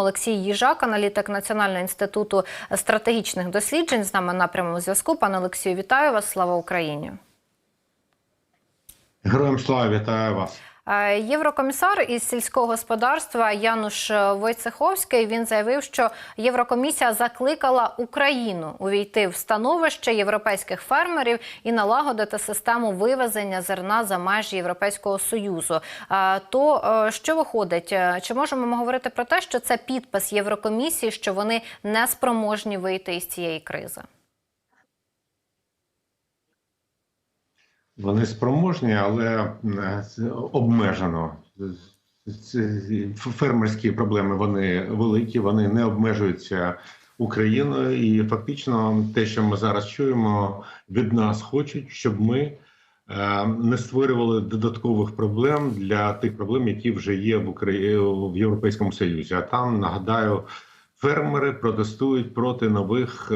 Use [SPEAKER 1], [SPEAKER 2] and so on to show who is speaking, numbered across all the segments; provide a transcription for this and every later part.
[SPEAKER 1] Олексій Їжак, аналітик Національного інституту стратегічних досліджень, з нами на прямому зв'язку. Пане Олексію, вітаю вас! Слава Україні!
[SPEAKER 2] Героям слава вітаю вас.
[SPEAKER 1] Е, Єврокомісар із сільського господарства Януш Войцеховський він заявив, що Єврокомісія закликала Україну увійти в становище європейських фермерів і налагодити систему вивезення зерна за межі Європейського союзу. Е, То е, що виходить? Е, Чи можемо ми говорити про те, що це підпис Єврокомісії, що вони не спроможні вийти із цієї кризи?
[SPEAKER 2] Вони спроможні, але е, обмежено. Фермерські проблеми вони великі, вони не обмежуються Україною, і фактично, те, що ми зараз чуємо, від нас хочуть, щоб ми е, не створювали додаткових проблем для тих проблем, які вже є в Україні в Європейському Союзі. А там нагадаю, фермери протестують проти нових.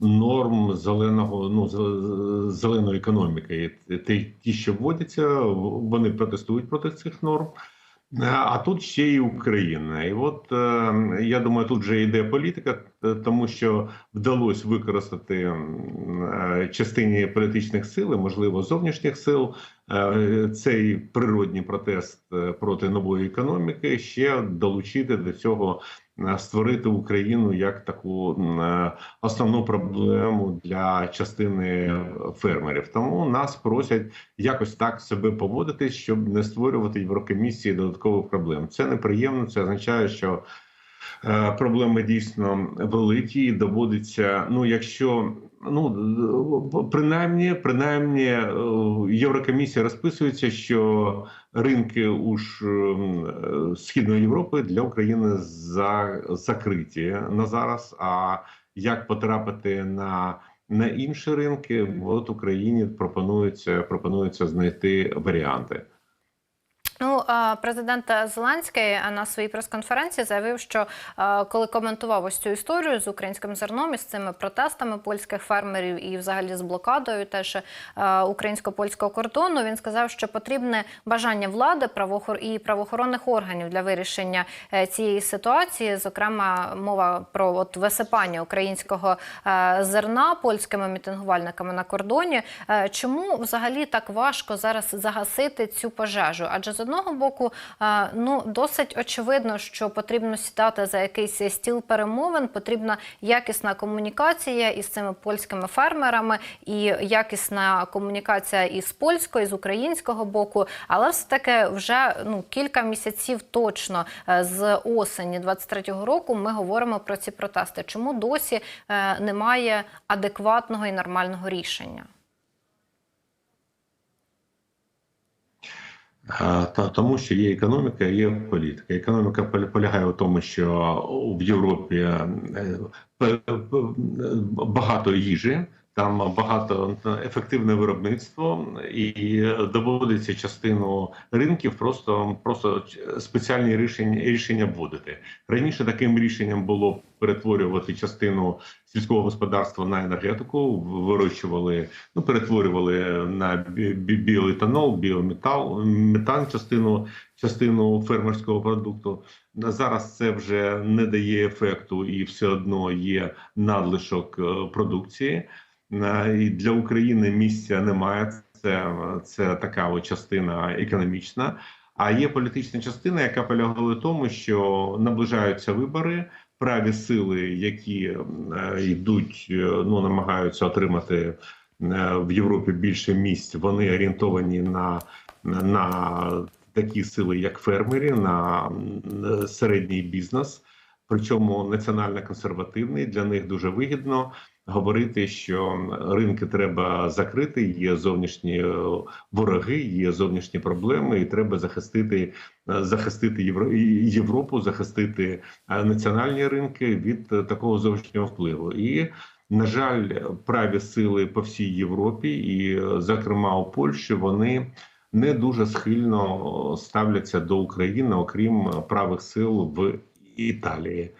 [SPEAKER 2] Норм зеленого ну зеленої економіки. Ті, ті, що вводяться, вони протестують проти цих норм. А тут ще й Україна. І от е, я думаю, тут вже йде політика, е, тому що вдалося використати е, частині політичних сил, можливо, зовнішніх сил, цей природній протест проти нової економіки ще долучити до цього, створити Україну як таку е, основну проблему для частини фермерів. Тому нас просять якось так себе поводити, щоб не створювати Єврокомісії додаткових проблем. Це неприємно. Це означає, що е, проблеми дійсно великі і доводиться. Ну, якщо ну принаймні, принаймні, е, Єврокомісія розписується, що ринки у ж ем, е, східної Європи для України за закриті на зараз. А як потрапити на на інші ринки, от Україні пропонується пропонується знайти варіанти.
[SPEAKER 1] Ну, президент Зеленський на своїй прес-конференції заявив, що коли коментував ось цю історію з українським зерном і з цими протестами польських фермерів і взагалі з блокадою теж українсько-польського кордону, він сказав, що потрібне бажання влади і правоохоронних органів для вирішення е, цієї ситуації. Зокрема, мова про от висипання українського е, зерна польськими мітингувальниками на кордоні. Е, Чому взагалі так важко зараз загасити цю пожежу? Адже з одного боку, ну досить очевидно, що потрібно сідати за якийсь стіл перемовин, потрібна якісна комунікація із цими польськими фермерами і якісна комунікація із польського, з українського боку. Але все таки вже ну кілька місяців точно е, з осені 23-го року ми говоримо про ці протести. Чому досі е, немає адекватного і нормального рішення?
[SPEAKER 2] А, Та тому, що є економіка, є політика. Економіка поля- полягає в тому, що в Європі е, п- багато їжі, там багато ефективне виробництво, і доводиться частину ринків просто просто спеціальні рішення рішення вводити. Раніше таким рішенням було перетворювати частину сільського господарства на енергетику, вирощували, ну перетворювали на бі- бі- біоетанол, біометал, метан, частину частину фермерського продукту. Зараз це вже не дає ефекту, і все одно є надлишок е, продукції. Е, І для України місця немає. Це, це така от частина економічна. А є політична частина, яка полягала в тому, що наближаються вибори. Праві сили, які е, йдуть, е, ну намагаються отримати в Європі більше місць. Вони орієнтовані на, на такі сили, як фермери, на середній бізнес. Причому національно консервативний для них дуже вигідно говорити, що ринки треба закрити. Є зовнішні е, вороги, є зовнішні проблеми, і треба захистити е, захистити Євро... Європу, захистити е, національні ринки від такого зовнішнього впливу. І на жаль, праві сили по всій Європі, і, зокрема у Польщі, вони не дуже схильно ставляться до України, окрім правих сил в Італії.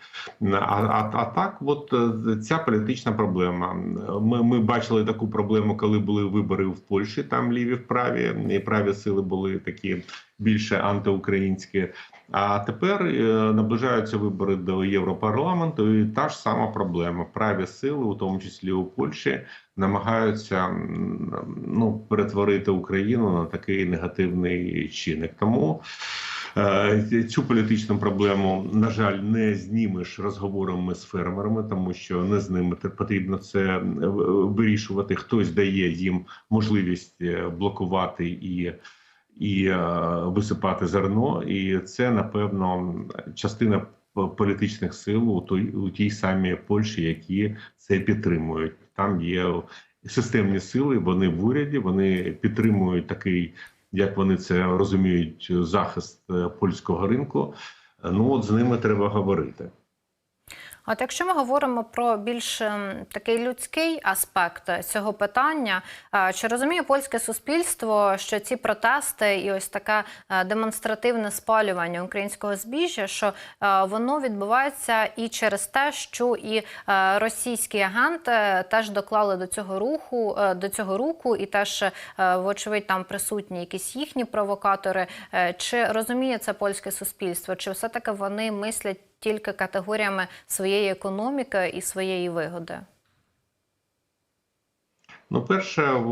[SPEAKER 2] А, а, а так, от е, ця політична проблема. Ми, ми бачили таку проблему, коли були вибори в Польщі, там ліві вправі, і праві сили були такі більше антиукраїнські. А тепер е, наближаються вибори до Європарламенту, і та ж сама проблема. Праві сили, у тому числі у Польщі, намагаються ну, перетворити Україну на такий негативний чинник. Тому цю політичну проблему, на жаль, не знімеш розговорами з фермерами, тому що не з ними потрібно це е, вирішувати. Хтось дає їм можливість е, блокувати і і е, висипати зерно, і це напевно частина політичних сил у той у тій самій Польщі, які це підтримують. Там є системні сили. Вони в уряді, вони підтримують такий, як вони це розуміють, захист е, польського ринку. Ну от з ними треба говорити.
[SPEAKER 1] От якщо ми говоримо про більш ем, такий людський аспект цього питання, е, чи розуміє польське суспільство, що ці протести і ось таке е, демонстративне спалювання українського збіжжя, що е, воно відбувається і через те, що і російські агенти теж доклали до цього руху до цього руку, і теж вочевидь там присутні якісь їхні провокатори. Чи розуміє це польське суспільство? Чи все таки вони мислять? Тільки категоріями своєї економіки і своєї вигоди.
[SPEAKER 2] Ну, перше,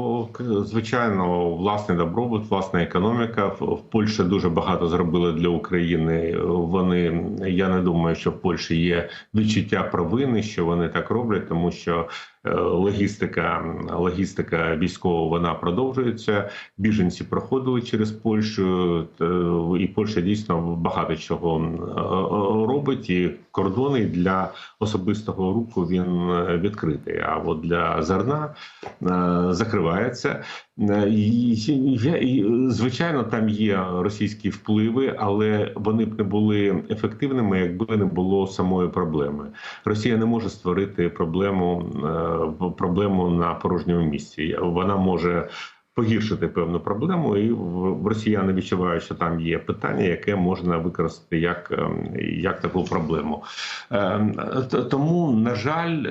[SPEAKER 2] звичайно, власний добробут, власна економіка. В Польщі дуже багато зробили для України. Вони я не думаю, що в Польщі є відчуття провини, що вони так роблять, тому що логістика, логістика військова вона продовжується. Біженці проходили через Польщу, т- і Польща дійсно багато чого е, робить. І кордони для особистого руху він е, відкритий. А от для зерна е, закривається. Е, І, і, і, звичайно, там є російські впливи, але вони б не були ефективними, якби не було самої проблеми. Росія не може створити проблему, е, проблему на порожньому місці. Вона може. Погіршити певну проблему, і в росіяни відчувають, що там є питання, яке можна використати як, ем, як таку проблему. Ем, Тому, на жаль,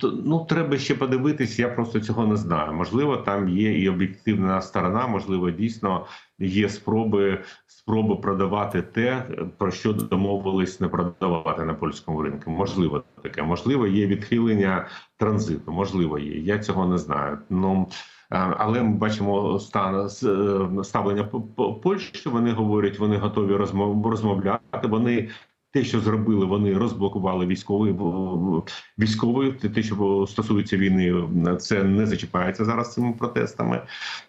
[SPEAKER 2] т- ну треба ще подивитись. Я просто цього не знаю. Можливо, там є і об'єктивна сторона, можливо, дійсно є спроби спроби продавати те, про що домовились не продавати на польському ринку. Можливо, таке, можливо, є відхилення транзиту. Можливо, є. Я цього не знаю. Ну. Е, Але ми бачимо стан е, ставлення Польщі. Вони говорять, вони готові розмов- розмовляти. Вони те, що зробили, вони розблокували військовий військовий. Те, що стосується війни, це не зачіпається зараз цими протестами,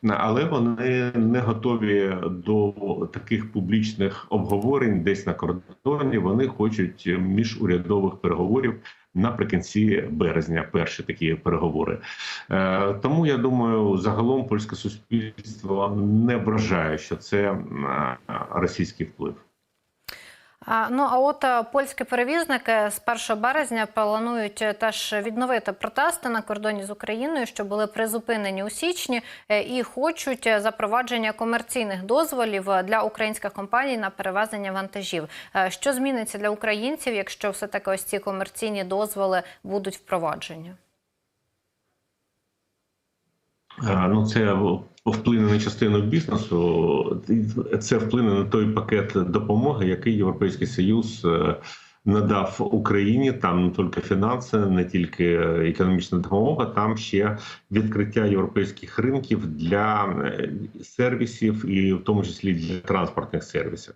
[SPEAKER 2] але вони не готові до таких публічних обговорень десь на кордоні. Вони хочуть міжурядових переговорів. Наприкінці березня перші такі переговори. Е, тому я думаю, загалом польське суспільство не вражає, що це е, російський вплив.
[SPEAKER 1] Ну а от е, польські перевізники з 1 березня планують е, теж відновити протести на кордоні з Україною, що були призупинені у січні, е, і хочуть запровадження комерційних дозволів для українських компаній на перевезення вантажів. Що зміниться для українців, якщо все таки ось ці комерційні дозволи будуть впроваджені?
[SPEAKER 2] Ну, це вплине на частину бізнесу. Це вплине на той пакет допомоги, який Європейський Союз е, надав Україні. Там не тільки фінанси, не тільки економічна допомога, там ще відкриття європейських ринків для е, сервісів, і в тому числі для транспортних сервісів.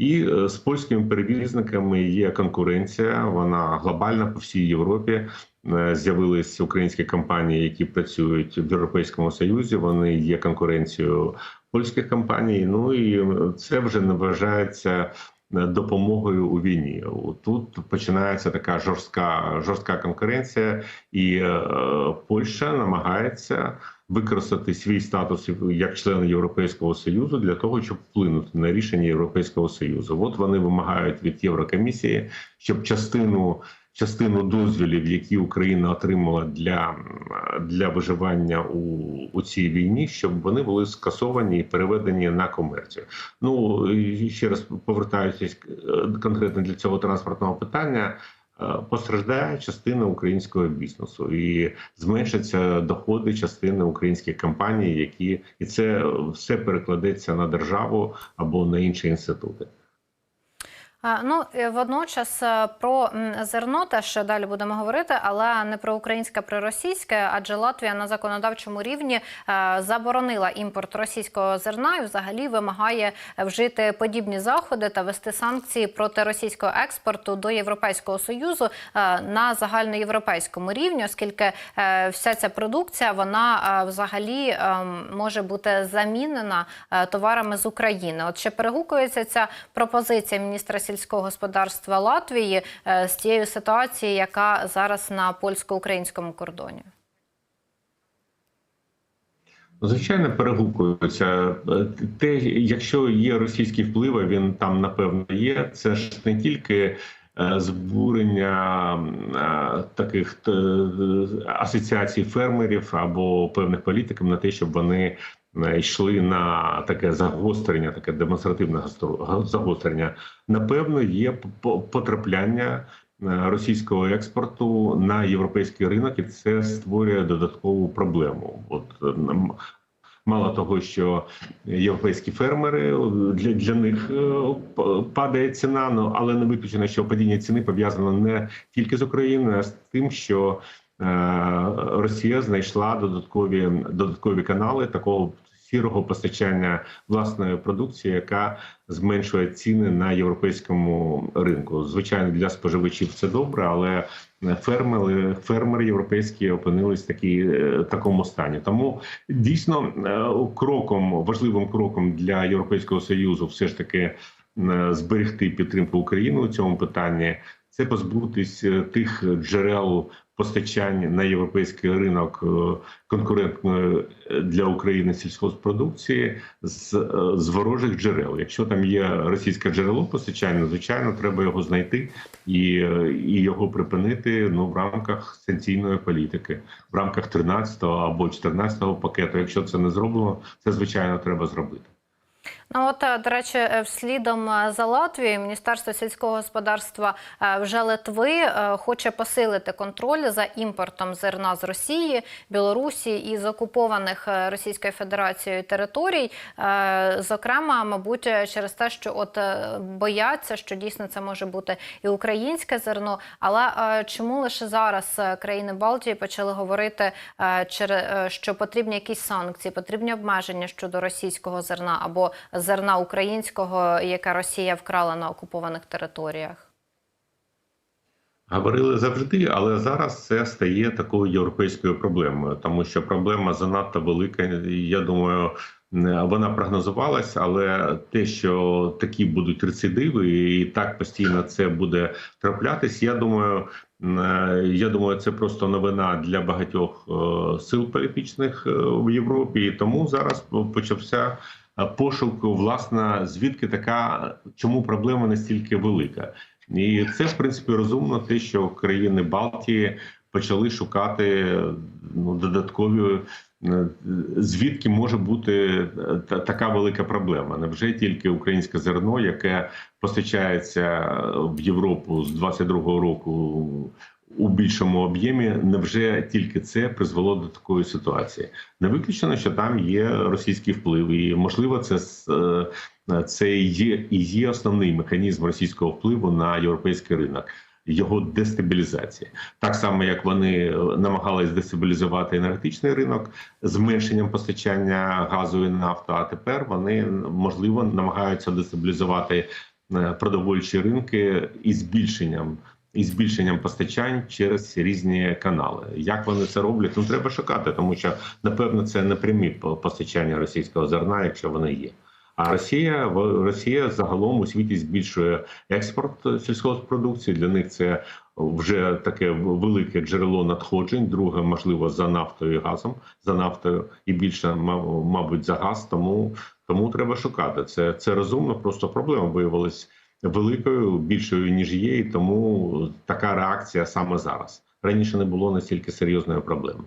[SPEAKER 2] І е, з польськими перевізниками є конкуренція. Вона глобальна по всій Європі. Е, З'явились українські компанії, які працюють в Європейському Союзі. Вони є конкуренцією польських компаній. Ну і е, це вже не вважається допомогою у війні. Тут починається така жорстка жорстка конкуренція, і Польща намагається використати свій статус як член Європейського союзу для того, щоб вплинути на рішення Європейського союзу. От вони вимагають від Єврокомісії, щоб частину частину дозволів, які Україна отримала для, для виживання у, у цій війні, щоб вони були скасовані і переведені на комерцію. Ну і ще раз повертаючись е, конкретно для цього транспортного питання. Е, Постраждає частина українського бізнесу і зменшаться доходи частини українських компаній, які і це все перекладеться на державу або на інші інститути.
[SPEAKER 1] Ну е, водночас е, про зерно теж далі будемо говорити, але не про українське, а про російське, адже Латвія на законодавчому рівні е, заборонила імпорт російського зерна і взагалі вимагає вжити подібні заходи та вести санкції проти російського експорту до Європейського союзу на загальноєвропейському рівні, оскільки вся ця продукція вона взагалі е, може бути замінена товарами з України. От ще перегукується ця пропозиція міністра сільського господарства Латвії е, з тією ситуацією, яка зараз на польсько-українському кордоні.
[SPEAKER 2] Ну, Звичайно, перегукуються. Е, Те, якщо є російський вплив, він там напевно є. Це ж не тільки е, збурення таких асоціацій фермерів або певних політиків на те, щоб вони йшли на таке загострення, таке демонстративне загострення. Напевно, є по- потрапляння. е, Російського експорту на європейський ринок, і це створює додаткову проблему. От е, Мало того, що європейські фермери для, для них е, падає ціна, ну але не виключено, що падіння ціни пов'язано не тільки з Україною, а з тим, що е, Росія знайшла додаткові додаткові канали такого сірого постачання власної продукції, яка зменшує ціни на європейському ринку. Звичайно, для споживачів це добре, але фермери, фермери європейські опинились в такій, е, такому стані. Тому дійсно е, кроком важливим кроком для європейського союзу, все ж таки е, зберегти підтримку України у цьому питанні. Це позбутись е, тих джерел постачання на європейський ринок е, конкурентної е, для України сільськогоспродукції з, з ворожих джерел. Якщо там є російське джерело постачання, звичайно, треба його знайти і, і його припинити ну в рамках санкційної політики, в рамках 13-го або 14-го пакету. Якщо це не зроблено, це звичайно треба зробити.
[SPEAKER 1] Ну от е, до речі, е, вслідом е, за Латвією Міністерство сільського господарства вже Литви хоче посилити контроль за імпортом зерна з Росії, Білорусі і з окупованих Російською Федерацією територій. Зокрема, мабуть, через те, що от бояться, що дійсно це може бути і українське зерно. Але чому лише зараз країни Балтії почали говорити, що потрібні якісь санкції, потрібні обмеження щодо російського зерна або зерна українського, яке Росія вкрала на окупованих територіях?
[SPEAKER 2] Говорили завжди, але зараз це стає такою європейською проблемою, тому що проблема занадто велика. Я думаю, вона прогнозувалась, але те, що такі будуть рецидиви, і так постійно це буде траплятись. Я думаю, я думаю, це просто новина для багатьох е, сил політичних е, в Європі. І тому зараз почався пошук, власне, звідки така, чому проблема настільки велика. І це в принципі розумно, те, що країни Балтії почали шукати ну, додаткові. е, Звідки може бути е, така велика проблема? Невже тільки українське зерно, яке постачається в Європу з 22-го року у більшому об'ємі? Невже тільки це призвело до такої ситуації? Не виключено, що там є російський вплив, і можливо, це е, це є і є основний механізм російського впливу на європейський ринок. Його дестабілізація, так само як вони е, намагались дестабілізувати енергетичний ринок зменшенням постачання газу і нафти. А тепер вони можливо намагаються дестабілізувати е, продовольчі ринки і збільшенням і збільшенням постачань через різні канали. Як вони це роблять? Ну треба шукати, тому що напевно це не прямі по- постачання російського зерна, якщо вони є. А Росія Росія загалом у світі збільшує експорт сільськогоспродукції. Для них це вже таке велике джерело надходжень. Друге, можливо, за нафтою і газом, за нафтою і більше, ма- мабуть, за газ. Тому тому треба шукати. Це це розумно. Просто проблема виявилась великою, більшою ніж є, і тому така реакція саме зараз. Раніше не було настільки серйозної проблеми.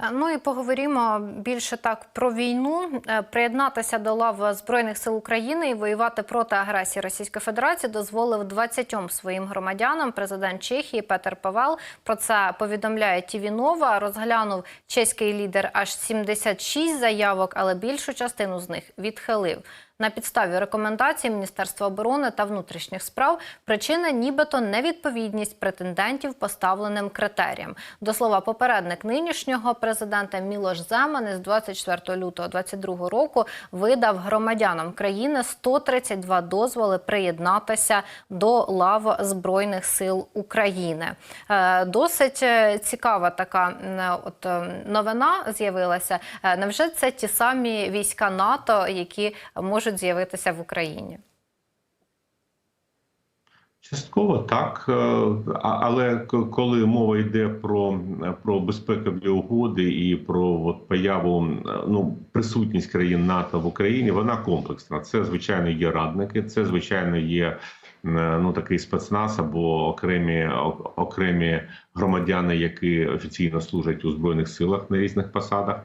[SPEAKER 1] Е, Ну і поговоримо більше так про війну. Е, Приєднатися до лав Збройних сил України і воювати проти агресії Російської Федерації дозволив 20 своїм громадянам. Президент Чехії Петер Павел про це повідомляє ТІВІ Нова. Розглянув чеський лідер аж 76 заявок, але більшу частину з них відхилив. На підставі рекомендацій Міністерства оборони та внутрішніх справ причина нібито невідповідність претендентів поставленим критеріям. До слова, попередник нинішнього президента Мілош Земан із 24 лютого 2022 року видав громадянам країни 132 дозволи приєднатися до лав Збройних сил України. Е, Досить е, цікава така от е, новина з'явилася. Невже це ті самі війська НАТО, які можуть з'явитися в Україні?
[SPEAKER 2] Частково так, е, але коли мова йде про, про безпекові угоди і про от, появу е, ну присутність країн НАТО в Україні, вона комплексна. Це звичайно є радники, це звичайно є е, ну такий спецназ або окремі окремі громадяни, які офіційно служать у збройних силах на різних посадах.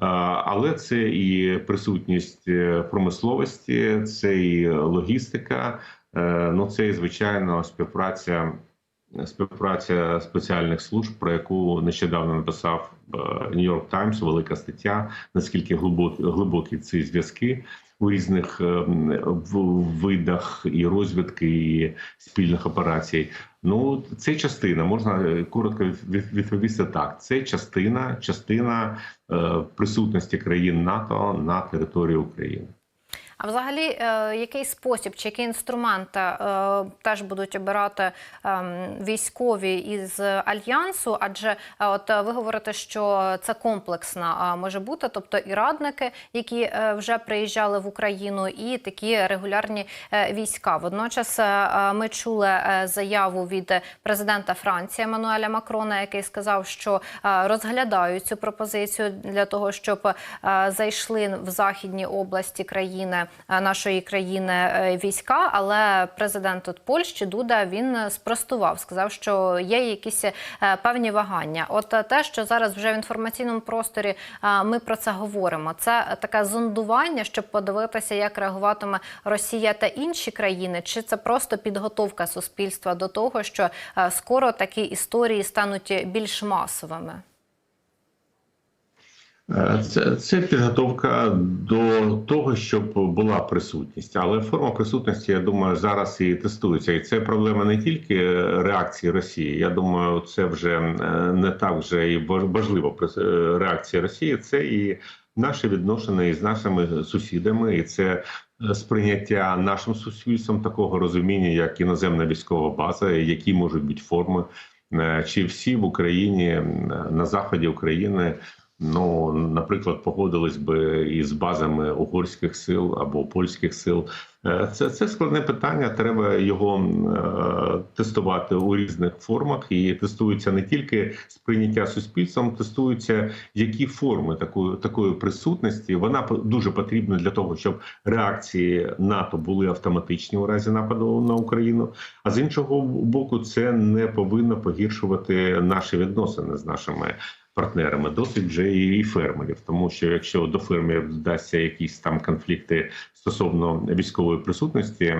[SPEAKER 2] Е, Але це і присутність е, промисловості, це і логістика. Е, Ну, це і звичайно співпраця співпраця спеціальних служб, про яку нещодавно написав Нью-Йорк Таймс, велика стаття. Наскільки глибокі глибокі ці зв'язки у різних е, видах і розвідки, і спільних операцій. Ну, це частина можна е, коротко відповісти так. Це частина, частина е, присутності країн НАТО на території України.
[SPEAKER 1] А взагалі, е, який спосіб чи які інструменти е, теж будуть обирати ем, військові із альянсу? Адже е, от ви говорите, що це комплексна може бути, тобто і радники, які вже приїжджали в Україну, і такі регулярні війська. Водночас ми чули заяву від президента Франції Еммануеля Макрона, який сказав, що розглядають цю пропозицію для того, щоб зайшли в західні області країни нашої країни е, війська. Але президент от Польщі Дуда він е, спростував, сказав, що є якісь е, певні вагання. От е, те, що зараз вже в інформаційному просторі е, ми про це говоримо, це таке зондування, щоб подивитися, як реагуватиме Росія та інші країни, чи це просто підготовка суспільства до того, що е, скоро такі історії стануть більш масовими.
[SPEAKER 2] Це, це підготовка до того, щоб була присутність, але форма присутності, я думаю, зараз і тестується. І це проблема не тільки реакції Росії. Я думаю, це вже е, не так вже і важ- важливо прис- е, реакція Росії. Це і наші відношення із нашими сусідами, і це е, сприйняття нашим суспільством такого розуміння, як іноземна військова база, які можуть бути форми, чи всі в Україні на заході України. Ну, наприклад, погодились би із базами угорських сил або польських сил. Е, Це, це складне питання. Треба його е, тестувати у різних формах. І тестується не тільки сприйняття суспільством, тестуються які форми такої такої присутності. Вона дуже потрібна для того, щоб реакції НАТО були автоматичні у разі нападу на Україну. А з іншого боку, це не повинно погіршувати наші відносини з нашими партнерами, досить вже і фермерів, тому що якщо до фермерів додасться якісь там конфлікти стосовно військової присутності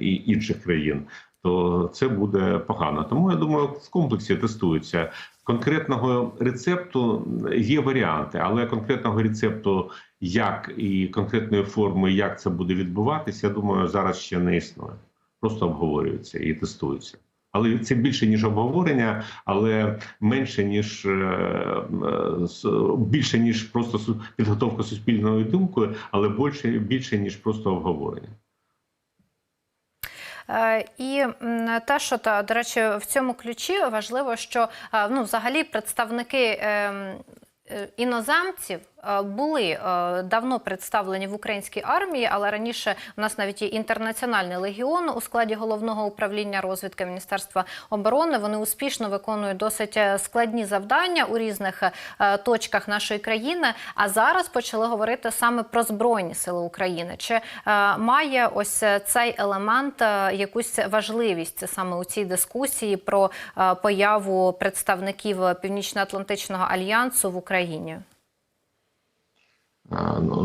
[SPEAKER 2] і інших країн, то це буде погано. Тому я думаю, в комплексі тестується. Конкретного рецепту є варіанти, але конкретного рецепту, як і конкретної форми, як це буде відбуватися, я думаю, зараз ще не існує. Просто обговорюється і тестується. Але це більше ніж обговорення, але менше ніж е, е, більше ніж просто підготовка суспільної думки, але більше більше ніж просто обговорення.
[SPEAKER 1] Е, І те, що та до речі, в цьому ключі важливо, що ну, взагалі представники. ем, Іноземців були е, давно представлені в українській армії, але раніше у нас навіть є інтернаціональний легіон у складі головного управління розвідки Міністерства оборони. Вони успішно виконують досить е, складні завдання у різних е, точках нашої країни. А зараз почали говорити саме про збройні сили України. Чи е, має ось е, цей елемент е, якусь важливість саме у цій дискусії про е, появу представників Північно-Атлантичного альянсу в Україні?
[SPEAKER 2] А, Ну,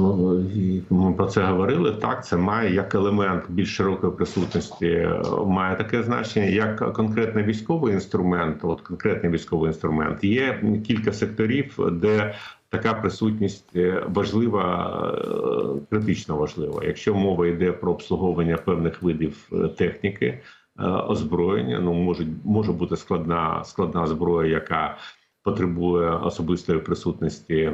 [SPEAKER 2] ну, ми про це говорили. Так, це має як елемент більш широкої присутності, е, має таке значення, як конкретний військовий інструмент. От конкретний військовий інструмент. Є кілька секторів, де така присутність е, важлива, е, критично важлива. Якщо мова йде про обслуговування певних видів техніки, озброєння, ну може, може бути складна складна зброя, яка потребує особистої присутності е,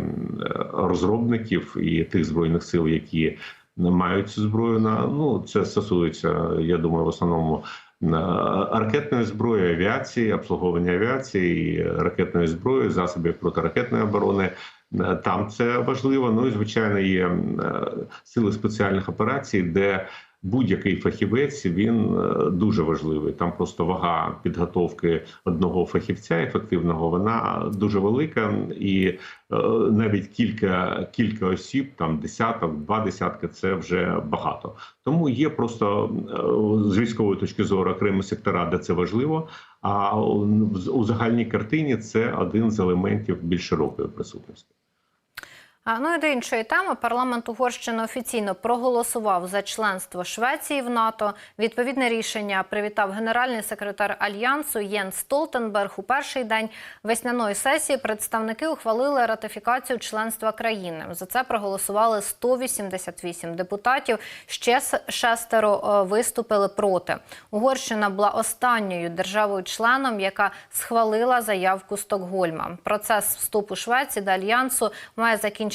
[SPEAKER 2] розробників і тих збройних сил, які мають цю зброю. На ну це стосується, я думаю, в основному ракетної зброї, авіації, обслуговування авіації, ракетної зброї, засобів протиракетної оборони. Е, Там це важливо. Ну і звичайно є е, сили спеціальних операцій, де будь-який фахівець він е, дуже важливий. Там просто вага підготовки одного фахівця ефективного, вона дуже велика, і е, навіть кілька кілька осіб, там десяток, два десятки це вже багато. Тому є просто е, з військової точки зору окремі сектора, де це важливо. А у у загальній картині це один з елементів більш широкої присутності.
[SPEAKER 1] Ну і до іншої теми парламент Угорщини офіційно проголосував за членство Швеції в НАТО. Відповідне рішення привітав генеральний секретар альянсу Єнс Столтенберг. У перший день весняної сесії представники ухвалили ратифікацію членства країни. За це проголосували 188 депутатів. Ще шестеро е, виступили проти. Угорщина була останньою державою-членом, яка схвалила заявку Стокгольма. Процес вступу Швеції до альянсу має закінчитися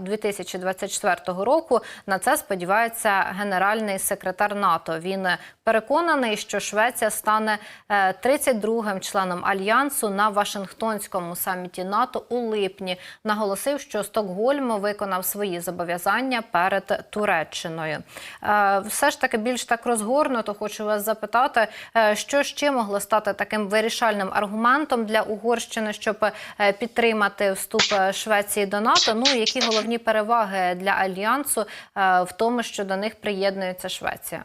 [SPEAKER 1] 2024 року. На це сподівається генеральний секретар НАТО. Він переконаний, що Швеція стане е, 32-м членом альянсу на Вашингтонському саміті НАТО у липні. Наголосив, що Стокгольм виконав свої зобов'язання перед Туреччиною. Е, Все ж таки більш так розгорнуто. Хочу вас запитати, е, що ще могло стати таким вирішальним аргументом для Угорщини, щоб е, підтримати вступ е, Швеції до НАТО. Ну які головні переваги для альянсу е, в тому, що до них приєднується Швеція?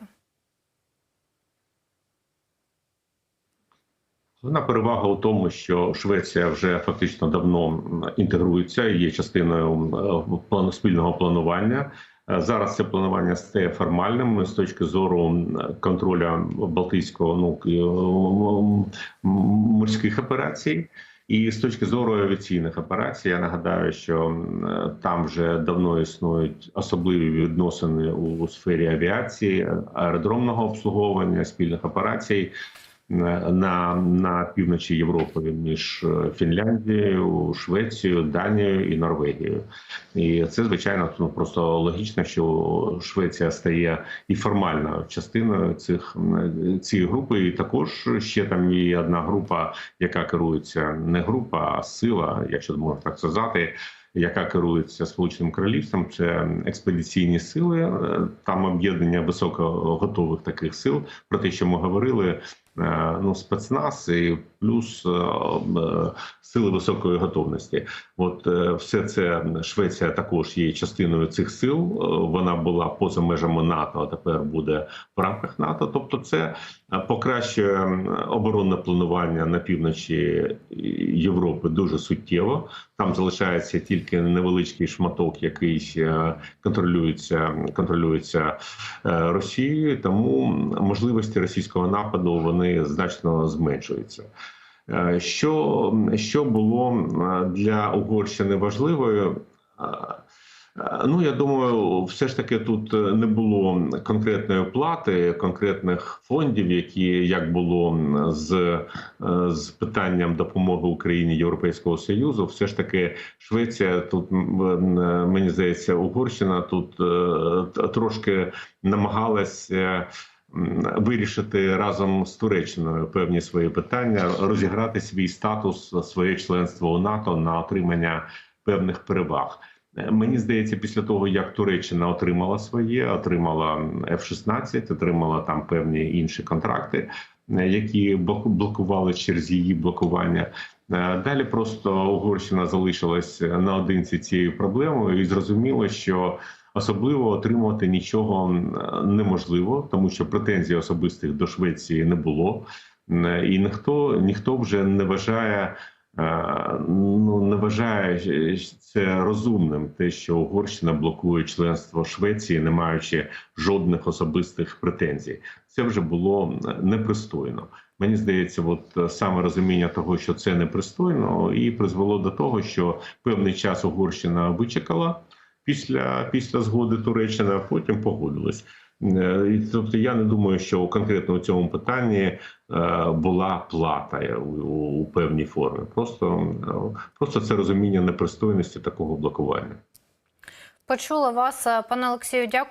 [SPEAKER 2] Вона перевага у тому, що Швеція вже фактично давно інтегрується і є частиною плану спільного планування. Е, Зараз це планування стає формальним з точки зору м, контроля Балтійського ну морських операцій. І з точки зору авіаційних операцій, я нагадаю, що е, там вже давно існують особливі відносини у сфері авіації, аеродромного обслуговування, спільних операцій на, на півночі Європи між е, Фінляндією, Швецією, Данією і Норвегією. І це звичайно ну, просто логічно, що Швеція стає і формально частиною цих цієї групи. І також ще там є одна група, яка керується не група, а сила, якщо можна так сказати. Яка керується Сполученим Королівством, це експедиційні сили, е, там об'єднання високоготових таких сил. Про те, що ми говорили, ну спецназ і плюс е, е, сили високої готовності. От е, все це Швеція також є частиною цих сил. Вона була поза межами НАТО, а тепер буде в рамках НАТО. Тобто, це покращує оборонне планування на півночі Європи дуже суттєво. Там залишається тільки невеличкий шматок, який контролюється контролюється Росією. Тому можливості російського нападу вони значно зменшуються. Е, Що, що було для Угорщини важливою? Е, е, Ну, я думаю, все ж таки тут не було конкретної плати, конкретних фондів, які як було з, з питанням допомоги Україні Європейського Союзу. Все ж таки, Швеція тут мені здається, Угорщина тут трошки намагалася вирішити разом з Туреччиною певні свої питання, розіграти свій статус, своє членство у НАТО на отримання певних переваг. Е, Мені здається, після того як Туреччина отримала своє, отримала F-16, отримала там певні інші контракти, е, які блокували через її блокування. Е, Далі просто Угорщина залишилась наодинці цією проблемою і зрозуміло, що особливо отримувати нічого неможливо, тому що претензій особистих до Швеції не було, і ніхто ніхто вже не вважає. е, Ну не вважає це розумним, те, що Угорщина блокує членство Швеції, не маючи жодних особистих претензій. Це вже було непристойно. Мені здається, от е, саме розуміння того, що це непристойно, і призвело до того, що певний час Угорщина вичекала після, після згоди Туреччини, а потім погодилась. Е, Тобто я не думаю, що конкретно у цьому питанні е, була плата у, певній формі. Просто, просто це розуміння непристойності такого блокування.
[SPEAKER 1] Почула вас, пане Олексію. Дякую.